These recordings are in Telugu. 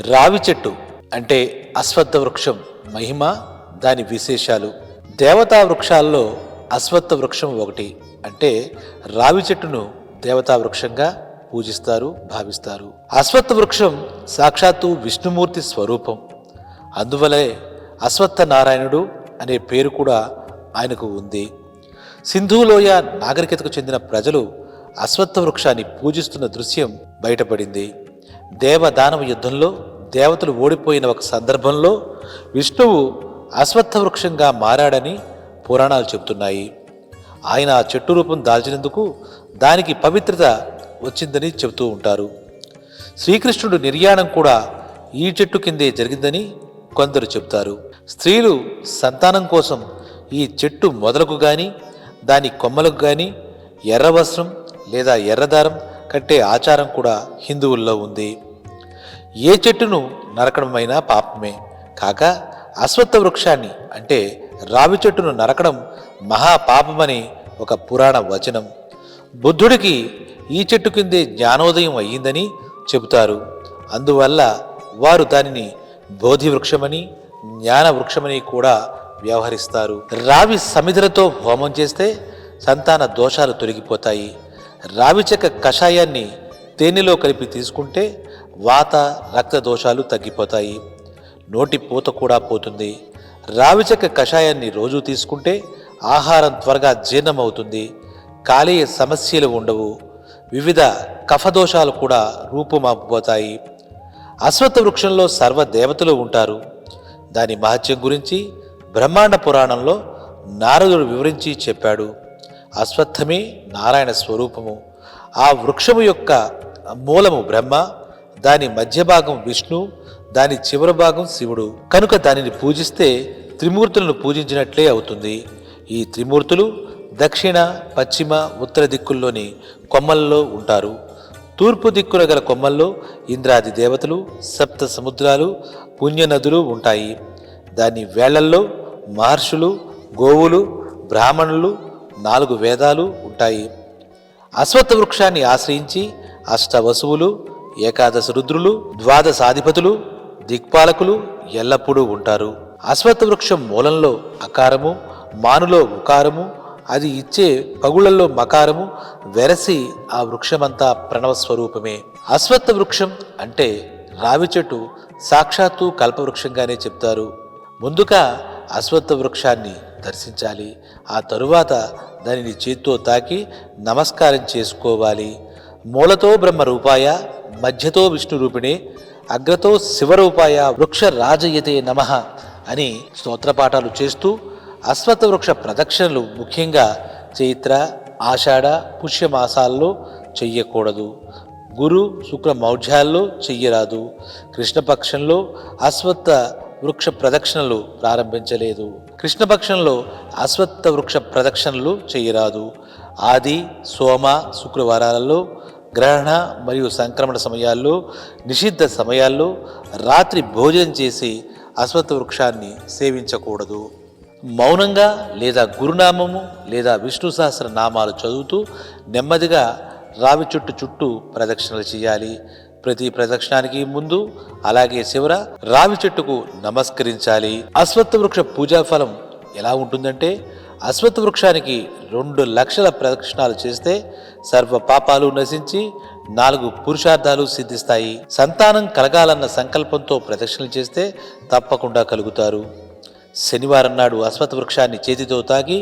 రావి చెట్టు అంటే అశ్వత్థ వృక్షం మహిమ దాని విశేషాలు. దేవతా వృక్షాల్లో అశ్వత్థ వృక్షం ఒకటి అంటే రావి చెట్టును దేవతా వృక్షంగా పూజిస్తారు భావిస్తారు. అశ్వత్థ వృక్షం సాక్షాత్తు విష్ణుమూర్తి స్వరూపం. అందువలే అశ్వత్థ నారాయణుడు అనే పేరు కూడా ఆయనకు ఉంది. సింధులోయ నాగరికతకు చెందిన ప్రజలు అశ్వత్థ వృక్షాన్ని పూజిస్తున్న దృశ్యం బయటపడింది. దేవదానవ యుద్ధంలో దేవతలు ఓడిపోయిన ఒక సందర్భంలో విష్ణువు అశ్వత్థ వృక్షంగా మారాడని పురాణాలు చెబుతున్నాయి. ఆయన ఆ చెట్టు రూపం దాల్చినందుకు దానికి పవిత్రత వచ్చిందని చెబుతూ ఉంటారు. శ్రీకృష్ణుడు నిర్యాణం కూడా ఈ చెట్టు కిందే జరిగిందని కొందరు చెబుతారు. స్త్రీలు సంతానం కోసం ఈ చెట్టు మొదలకు కానీ దాని కొమ్మలకు కానీ ఎర్ర వస్త్రం లేదా ఎర్రదారం కట్టే ఆచారం కూడా హిందువుల్లో ఉంది. ఏ చెట్టును నరకడమైనా పాపమే. కాక అశ్వత్థ వృక్షాన్ని అంటే రావి చెట్టును నరకడం మహాపాపమని ఒక పురాణ వచనం. బుద్ధుడికి ఈ చెట్టు కిందే జ్ఞానోదయం అయ్యిందని చెబుతారు. అందువల్ల వారు దానిని బోధి వృక్షమని జ్ఞాన వృక్షమని కూడా వ్యవహరిస్తారు. రావి సమిధులతో హోమం చేస్తే సంతాన దోషాలు తొలగిపోతాయి. రావి చెక్క కషాయాన్ని తేనెలో కలిపి తీసుకుంటే వాత రక్త దోషాలు తగ్గిపోతాయి. నోటి పూత కూడా పోతుంది. రావి చెక్క కషాయాన్ని రోజు తీసుకుంటే ఆహారం త్వరగా జీర్ణమవుతుంది. కాలేయ సమస్యలు ఉండవు. వివిధ కఫదోషాలు కూడా రూపుమాపిపోతాయి అశ్వత్థ వృక్షంలో సర్వ దేవతలు ఉంటారు. దాని మహత్యం గురించి బ్రహ్మాండ పురాణంలో నారదుడు వివరించి చెప్పాడు అశ్వత్థమే నారాయణ స్వరూపము. ఆ వృక్షము యొక్క మూలము బ్రహ్మ దాని మధ్య భాగం విష్ణు దాని చివరి భాగం శివుడు. కనుక దానిని పూజిస్తే త్రిమూర్తులను పూజించినట్లే అవుతుంది. ఈ త్రిమూర్తులు దక్షిణ పశ్చిమ ఉత్తర దిక్కుల్లోని కొమ్మల్లో ఉంటారు. తూర్పు దిక్కున గల కొమ్మల్లో ఇంద్రాది దేవతలు సప్త సముద్రాలు పుణ్యనదులు ఉంటాయి. దాని వేళల్లో మహర్షులు గోవులు బ్రాహ్మణులు నాలుగు వేదాలు ఉంటాయి. అశ్వత్థ వృక్షాన్ని ఆశ్రయించి అష్టవసువులు ఏకాదశ రుద్రులు ద్వాదశాధిపతులు దిక్పాలకులు ఎల్లప్పుడూ ఉంటారు. అశ్వత్థ వృక్షం మూలంలో అకారము మానులో ఉకారము అది ఇచ్చే పగుళ్ళలో మకారము వెరసి ఆ వృక్షమంతా ప్రణవ స్వరూపమే అశ్వత్థ వృక్షం అంటే రావి చెట్టు సాక్షాత్తు కల్పవృక్షంగానే చెప్తారు. ముందుగా అశ్వత్థ వృక్షాన్ని దర్శించాలి. ఆ తరువాత దానిని చేత్తో తాకి నమస్కారం చేసుకోవాలి. మూలతో బ్రహ్మ రూపాయ మధ్యతో విష్ణు రూపిణే అగ్రతో శివరూపాయ వృక్ష రాజయతే నమః అని స్తోత్రపాఠాలు చేస్తూ అశ్వత్థ వృక్ష ప్రదక్షిణలు ముఖ్యంగా చైత్ర ఆషాఢ పుష్యమాసాల్లో చెయ్యకూడదు. గురు శుక్ర మౌఢ్యాల్లో చెయ్యరాదు. కృష్ణపక్షంలో అశ్వత్థ వృక్ష ప్రదక్షిణలు ప్రారంభించలేదు. కృష్ణపక్షంలో అశ్వత్థ వృక్ష ప్రదక్షిణలు చేయరాదు. ఆది సోమ శుక్రవారాలలో గ్రహణ మరియు సంక్రమణ సమయాల్లో నిషిద్ధ సమయాల్లో రాత్రి భోజనం చేసి అశ్వత్థ వృక్షాన్ని సేవించకూడదు. మౌనంగా లేదా గురునామము లేదా విష్ణు సహస్ర నామాలు చదువుతూ నెమ్మదిగా రావి చుట్టు చుట్టూ ప్రదక్షిణలు చేయాలి. ప్రతి ప్రదక్షిణానికి ముందు అలాగే శివర రావి చెట్టుకు నమస్కరించాలి. అశ్వత్థ వృక్ష పూజా ఫలం ఎలా ఉంటుందంటే అశ్వత్థ వృక్షానికి రెండు లక్షల ప్రదక్షిణాలు చేస్తే సర్వ పాపాలు నశించి నాలుగు పురుషార్థాలు సిద్ధిస్తాయి. సంతానం కలగాలన్న సంకల్పంతో ప్రదక్షిణలు చేస్తే తప్పకుండా కలుగుతారు. శనివారం నాడు అశ్వత్థ వృక్షాన్ని చేతితో తాకి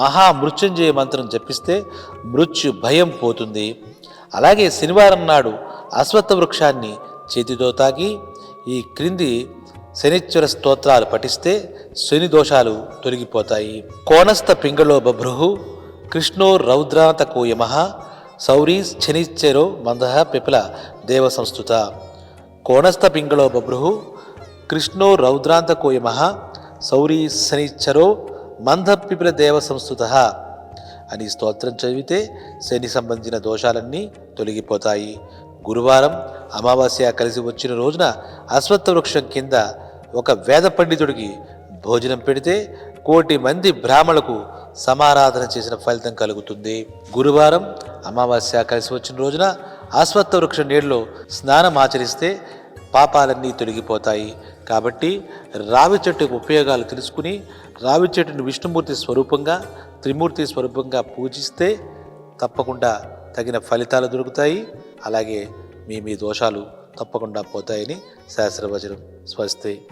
మహామృత్యుంజయ మంత్రం జపిస్తే మృత్యు భయం పోతుంది. అలాగే శనివారం నాడు అశ్వత్థ వృక్షాన్ని చేతితో తాకి ఈ క్రింది శనిశ్వర స్తోత్రాలు పఠిస్తే శని దోషాలు తొలగిపోతాయి. కోనస్థ పింగళో బభ్రుహు కృష్ణో రౌద్రాంత యమ సౌరీస్ శనిశ్చరో మంద పిపల దేవ సంస్థుత కోణస్థ పింగళో బభ్రుహు కృష్ణో రౌద్రాంత యమ సౌరీ శనిశ్చరో మంద పిపల దేవ సంస్థుత అని స్తోత్రం చదివితే శని సంబంధించిన దోషాలన్నీ తొలగిపోతాయి. గురువారం అమావాస్య కలిసి వచ్చిన రోజున అశ్వత్థ వృక్షం కింద ఒక వేద పండితుడికి భోజనం పెడితే కోటి మంది బ్రాహ్మణులకు సమారాధన చేసిన ఫలితం కలుగుతుంది. గురువారం అమావాస్య కలిసి వచ్చిన రోజున అశ్వత్థ వృక్ష నీళ్ళలో స్నానం ఆచరిస్తే పాపాలన్నీ తొలగిపోతాయి. కాబట్టి రావి చెట్టు ఉపయోగాలు తెలుసుకుని రావి చెట్టుని విష్ణుమూర్తి స్వరూపంగా త్రిమూర్తి స్వరూపంగా పూజిస్తే తప్పకుండా తగిన ఫలితాలు దొరుకుతాయి. అలాగే మీ మీ దోషాలు తప్పకుండా పోతాయని శాస్త్రవచనం స్వస్తి.